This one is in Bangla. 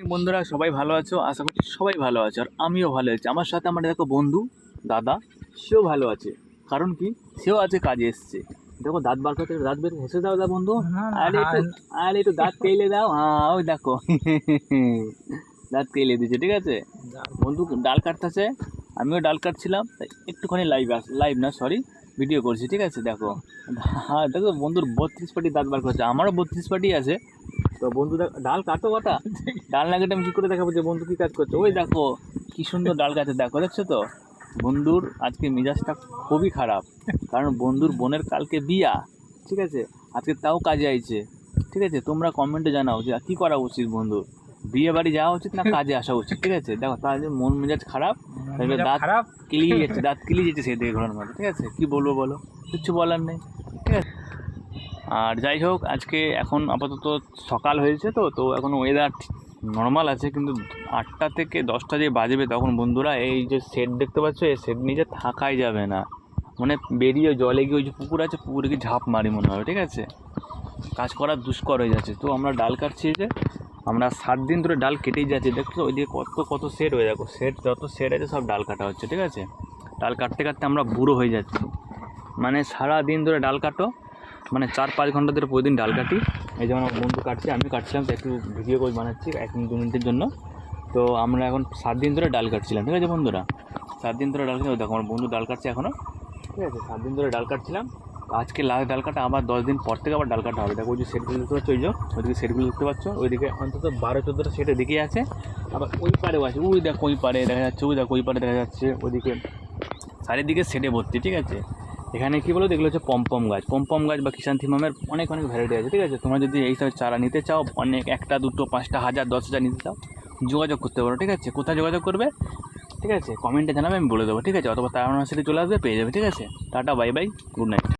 বন্ধুরা সবাই ভালো আছো? আশা করছি সবাই ভালো আছে আর আমিও ভালো আছি। আমার সাথে আমার দেখো বন্ধু দাদা সেও ভালো আছে। কারণ কি? সেও আছে কাজে এসছে। দেখো দাঁত বার করতে দাঁত বের হেসে দাও দা বন্ধু। আরে একটু আরে একটু দাঁত কেলে দাও। হ্যাঁ ওই দেখো। দাঁত কেলে দিচ্ছে ঠিক আছে? বন্ধু ডাল কাটতেছে। আমিও ডাল কাটছিলাম তাই একটুখানি লাইভ আস লাইভ না সরি ভিডিও করছি ঠিক আছে? দেখো। হ্যাঁ দেখো বন্ধুর বত্রিশ পাটি দাঁত বার করছে। আমারও বত্রিশ পাটি আছে। তো বন্ধু দেখ ডাল কাটো কটা ডাল না কেটে আমি কী করে দেখাবো যে বন্ধু কী কাজ করছে? ওই দেখো কি সুন্দর ডাল কাটে দেখো দেখছ তো? বন্ধুর আজকে মেজাজটা খুবই খারাপ কারণ বন্ধুর বোনের কালকে বিয়া ঠিক আছে? আজকে তাও কাজে আইছে ঠিক আছে? তোমরা কমেন্টে জানাও যে কী করা উচিত বন্ধুর? বিয়ে বাড়ি যাওয়া উচিত না কাজে আসা উচিত ঠিক আছে? দেখো তার যে মন মেজাজ খারাপ দাঁত খারাপ। কিলিয়ে যাচ্ছে দাঁত কিলিয়ে যাচ্ছে সেই দিকে ঘোরার মধ্যে ঠিক আছে? কী বলব বলো? কিচ্ছু বলার নেই ঠিক আছে? আর যাই হোক, আজকে এখন আপাতত সকাল হয়েছে তো তো এখন ওয়েদার নর্মাল আছে, কিন্তু আটটা থেকে দশটা যে বাজবে তখন বন্ধুরা, এই যে সেট দেখতে পাচ্ছ, এই সেট নিচে থাকাই যাবে না। মানে বেরিয়ে জলে গিয়ে ওই যে পুকুর আছে, পুকুরে গিয়ে ঝাঁপ মারি মনে হয়, ঠিক আছে? কাজ করা দুষ্কর হয়ে যাচ্ছে। তো আমরা ডাল কাটছি যে, আমরা সাত দিন ধরে ডাল কেটেই যাচ্ছি। দেখছ ওইদিকে কত কত সেট হয়ে দেখো সেট যত সেট আছে সব ডাল কাটা হচ্ছে, ঠিক আছে? ডাল কাটতে কাটতে আমরা বুড়ো হয়ে যাচ্ছি। মানে সারা দিন ধরে ডাল কাটো মানে চার পাঁচ ঘণ্টা ধরে প্রতিদিন ডাল কাটি। এই যেমন আমার বন্ধু কাটছে আমি কাটছিলাম, তো একটু ভিডিও করে বানাচ্ছি এক দু মিনিটের জন্য। তো আমরা এখন সাত দিন ধরে ডাল কাটছিলাম, ঠিক আছে বন্ধুরা? সাত দিন ধরে ডাল কাটছি, দেখো আমার বন্ধু ডাল কাটছে এখনও ঠিক আছে, সাত দিন ধরে ডাল কাটছিলাম। আজকে লাস্ট ডাল কাটা, আবার দশ দিন পর থেকে আবার ডাল কাটা হবে। দেখো ওই যে সেটগুলো দেখতে পাচ্ছ, ওই যে, ওইদিকে সেটগুলো দেখতে পাচ্ছ, ওইদিকে অন্তত বারো, চোদ্দোটা সেট এদিকেই আছে। আবার ওই পারেও আছে ওই দেখো ওই পারে দেখা যাচ্ছে ওই দেখো ওই পারে দেখা যাচ্ছে, ওইদিকে চারিদিকে সেটে ভর্তি, ঠিক আছে? এখানে কী বলো এগুলো হচ্ছে পম্পম গাছ। পম্পম গাছ বা কিষান থিমামের অনেক অনেক ভ্যারাইটি আছে, ঠিক আছে? তোমরা যদি এই সব চারা নিতে চাও, অনেক, একটা, দুটো, পাঁচটা, হাজার, দশ হাজার নিতে চাও, যোগাযোগ করতে পারো, ঠিক আছে? কোথায় যোগাযোগ করবে? ঠিক আছে? কমেন্টে জানাবে, আমি বলে দেবো, ঠিক আছে? অথবা তার সাথে চলে আসবে, পেয়ে যাবে, ঠিক আছে? Tata bye bye good night